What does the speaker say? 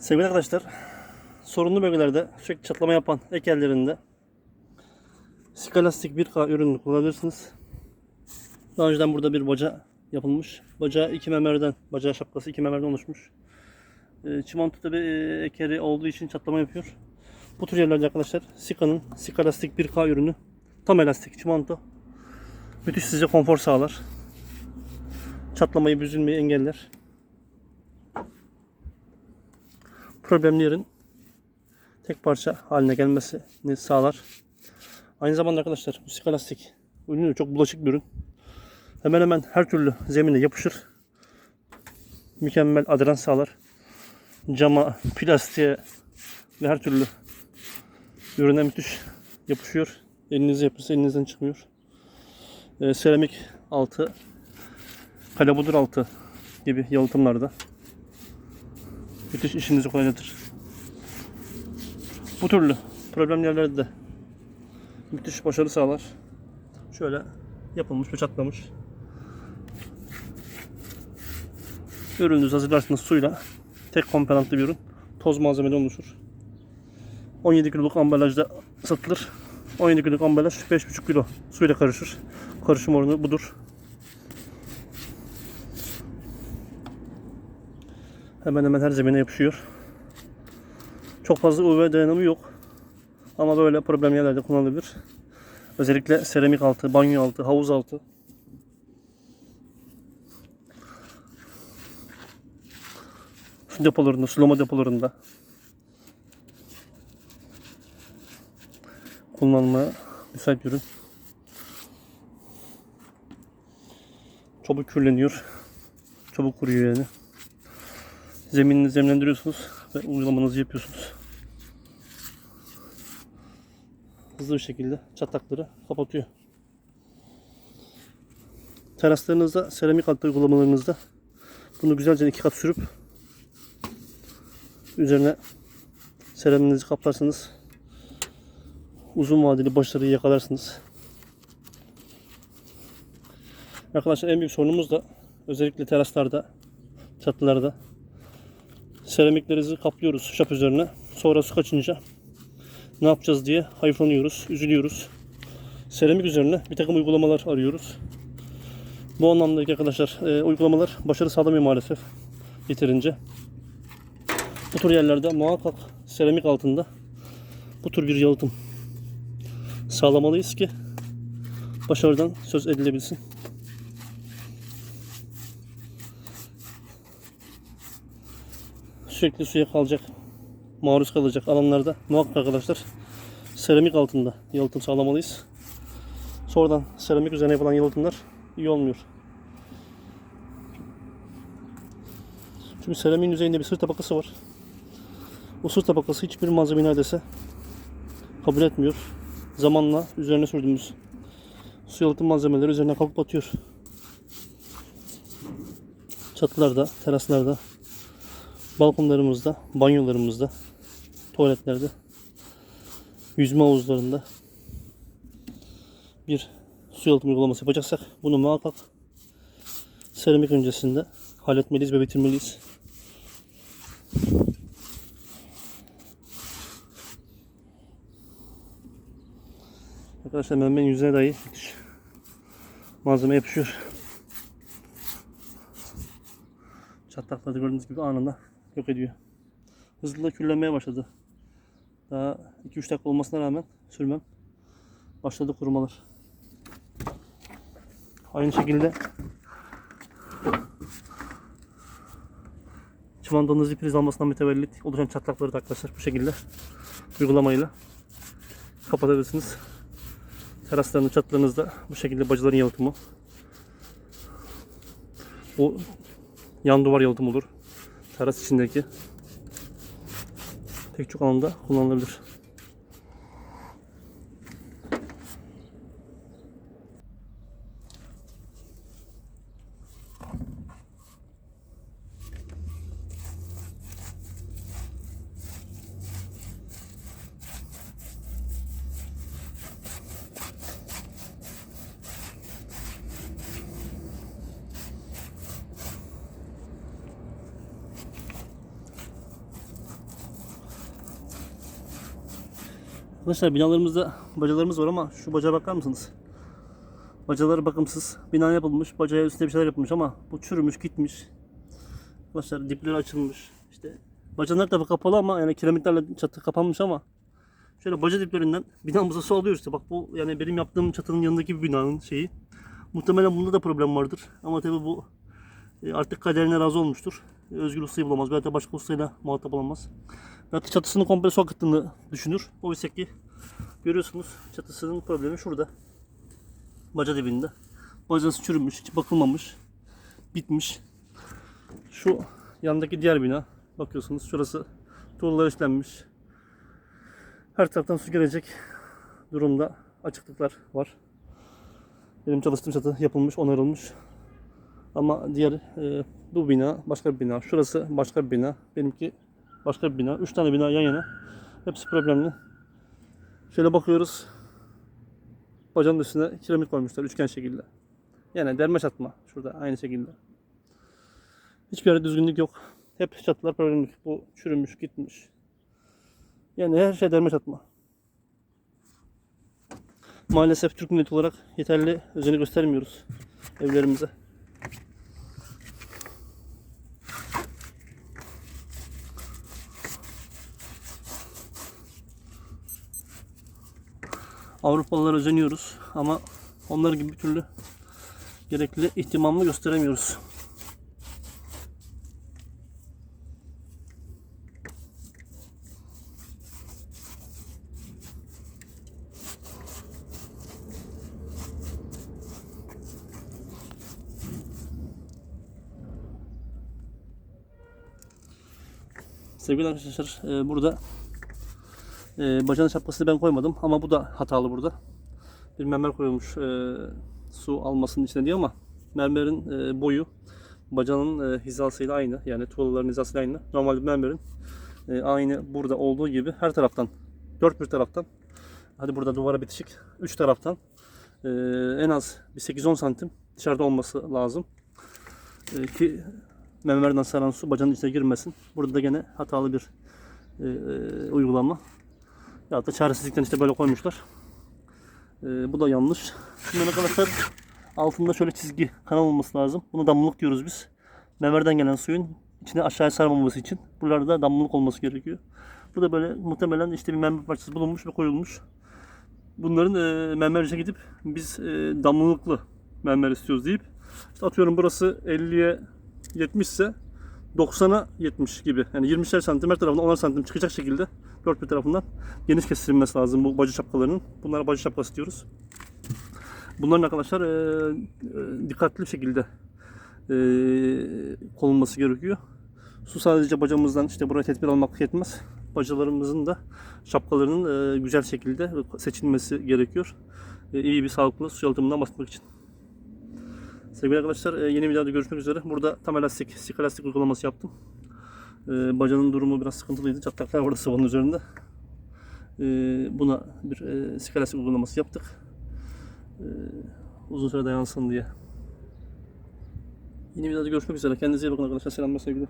Sevgili arkadaşlar, sorunlu bölgelerde sürekli çatlama yapan ek yerlerinde Skalastik 1K ürününü kullanabilirsiniz. Daha önceden burada bir baca yapılmış. Bacağı iki memerden, bacağı şapkası iki memerden oluşmuş. E, çimento tabi e, ekeri olduğu için çatlama yapıyor. Bu tür yerlerde arkadaşlar Sika'nın Skalastik 1K ürünü tam elastik çimento. Müthiş size konfor sağlar. Çatlamayı, büzülmeyi engeller. Problemli yerin tek parça haline gelmesini sağlar. Aynı zamanda arkadaşlar bu skalastik ürünü çok bulaşık bir ürün. Hemen hemen her türlü zemine yapışır. Mükemmel aderans sağlar. Cama, plastiğe ve her türlü ürüne müthiş yapışıyor. Elinize yapışsa elinizden çıkmıyor. Ee, seramik altı, kalabudur altı gibi yalıtımlarda müthiş işinizi kolaylatır. Bu türlü problem yerlerde de müthiş başarı sağlar. Şöyle yapılmış ve çatlamış. Ürününüzü hazırlarsınız suyla. Tek komponentli bir ürün. Toz malzemeden oluşur. 17 kiloluk ambalajda satılır. 17 kiloluk ambalaj 5,5 kilo suyla karışır. Karışım oranı budur. Hemen hemen her zemine yapışıyor. Çok fazla UV dayanımı yok. Ama böyle problem yerlerde kullanılabilir. Özellikle seramik altı, banyo altı, havuz altı. Su depolarında, sulama depolarında kullanmaya müsait bir ürün. Çabuk kürleniyor. Çabuk kuruyor yani. Zeminini zemlendiriyorsunuz ve uygulamanızı yapıyorsunuz. Hızlı bir şekilde çatlakları kapatıyor. Teraslarınızda, seramik altı uygulamalarınızda bunu güzelce iki kat sürüp üzerine seraminizi kaplarsanız uzun vadeli başarıyı yakalarsınız. Arkadaşlar en büyük sorunumuz da özellikle teraslarda, çatılarda seramiklerimizi kaplıyoruz şap üzerine. Sonra su kaçınca ne yapacağız diye hayıflanıyoruz, üzülüyoruz. Seramik üzerine bir takım uygulamalar arıyoruz. Bu anlamdaki arkadaşlar e, uygulamalar başarı sağlamıyor maalesef yeterince. Bu tür yerlerde muhakkak seramik altında bu tür bir yalıtım sağlamalıyız ki başarıdan söz edilebilsin. Sürekli suya kalacak, maruz kalacak alanlarda muhakkak arkadaşlar seramik altında yalıtım sağlamalıyız. Sonradan seramik üzerine yapılan yalıtımlar iyi olmuyor. Çünkü seramiğin yüzeyinde bir sır tabakası var. Bu sır tabakası hiçbir malzeme neredeyse kabul etmiyor. Zamanla üzerine sürdüğümüz su yalıtım malzemeleri üzerine kalkıp batıyor. Çatılarda, teraslarda balkonlarımızda, banyolarımızda, tuvaletlerde, yüzme havuzlarında bir su yalıtım uygulaması yapacaksak bunu muhakkak seramik öncesinde halletmeliyiz ve bitirmeliyiz. Arkadaşlar memmenin yüzüne dahi malzeme yapışıyor. Çatlakları gördüğünüz gibi anında yok ediyor. Hızlı küllenmeye başladı. Daha 2-3 dakika olmasına rağmen sürmem başladı kurumalar. Aynı şekilde çimentonun hızlı priz almasından mütevellit oluşan çatlakları da arkadaşlar bu şekilde uygulamayla kapatabilirsiniz. Teraslarını çatlarınızda bu şekilde bacıların yalıtımı. Bu yan duvar yalıtım olur teras içindeki pek çok alanda kullanılabilir. Arkadaşlar binalarımızda bacalarımız var ama şu bacağa bakar mısınız? Bacaları bakımsız. Bina yapılmış. Bacaya üstüne bir şeyler yapılmış ama bu çürümüş gitmiş. Arkadaşlar dipleri açılmış. İşte bacanın her tarafı kapalı ama yani kiremitlerle çatı kapanmış ama şöyle baca diplerinden binamıza su alıyor işte. Bak bu yani benim yaptığım çatının yanındaki bir binanın şeyi. Muhtemelen bunda da problem vardır. Ama tabii bu e, artık kaderine razı olmuştur. Özgür ustayı bulamaz. Belki başka ustayla muhatap olamaz. Belki çatısının komple su akıttığını düşünür. Oysa ki görüyorsunuz çatısının problemi şurada. Baca dibinde. Bacası çürümüş, hiç bakılmamış. Bitmiş. Şu yandaki diğer bina. Bakıyorsunuz şurası tuğlalar işlenmiş. Her taraftan su gelecek durumda açıklıklar var. Benim çalıştığım çatı yapılmış, onarılmış. Ama diğer e, bu bina başka bir bina. Şurası başka bir bina. Benimki başka bir bina. Üç tane bina yan yana. Hepsi problemli. Şöyle bakıyoruz. Bacanın üstüne kiremit koymuşlar üçgen şekilde. Yani derme çatma şurada aynı şekilde. Hiçbir yerde düzgünlük yok. Hep çatılar problemli. Bu çürümüş, gitmiş. Yani her şey derme çatma. Maalesef Türk milleti olarak yeterli özeni göstermiyoruz evlerimize. Avrupalılara özeniyoruz ama onlar gibi bir türlü gerekli ihtimamını gösteremiyoruz. Sevgili arkadaşlar e, burada e, bacanın şapkasını ben koymadım ama bu da hatalı burada. Bir mermer koyulmuş e, su almasının içine diye ama mermerin e, boyu bacanın e, hizasıyla aynı. Yani tuğlaların hizasıyla aynı. Normalde mermerin e, aynı burada olduğu gibi her taraftan dört bir taraftan hadi burada duvara bitişik üç taraftan e, en az bir 8-10 santim dışarıda olması lazım. E, ki mermerden saran su bacanın içine girmesin. Burada da gene hatalı bir e, e, uygulama. Ya da çaresizlikten işte böyle koymuşlar. Ee, bu da yanlış. Şimdi arkadaşlar altında şöyle çizgi kanal olması lazım. Bunu damlalık diyoruz biz. Mermerden gelen suyun içine aşağıya sarmaması için. Buralarda damlalık olması gerekiyor. Bu da böyle muhtemelen işte bir mermer parçası bulunmuş ve koyulmuş. Bunların e, mermerciye gidip biz e, damlalıklı mermer istiyoruz deyip işte atıyorum burası 50'ye 70 ise 90'a 70 gibi. Yani 20'şer santim her tarafından 10'ar santim çıkacak şekilde dört bir tarafından geniş kestirilmesi lazım bu bacı şapkalarının. Bunlara bacı şapkası diyoruz. Bunların arkadaşlar e, e, dikkatli şekilde e, konulması gerekiyor. Su sadece bacamızdan işte buraya tedbir almak yetmez. Bacalarımızın da şapkalarının e, güzel şekilde seçilmesi gerekiyor. E, iyi bir sağlıklı su yalıtımından bahsetmek için. Sevgili arkadaşlar e, yeni videoda görüşmek üzere. Burada tam elastik, sik elastik uygulaması yaptım. E, bacanın durumu biraz sıkıntılıydı. Çatlaklar vardı sıvanın üzerinde. E, buna bir sik elastik uygulaması yaptık. Uzun süre dayansın diye. Yeni videoda görüşmek üzere. Kendinize iyi bakın arkadaşlar. Selamlar sevgiler.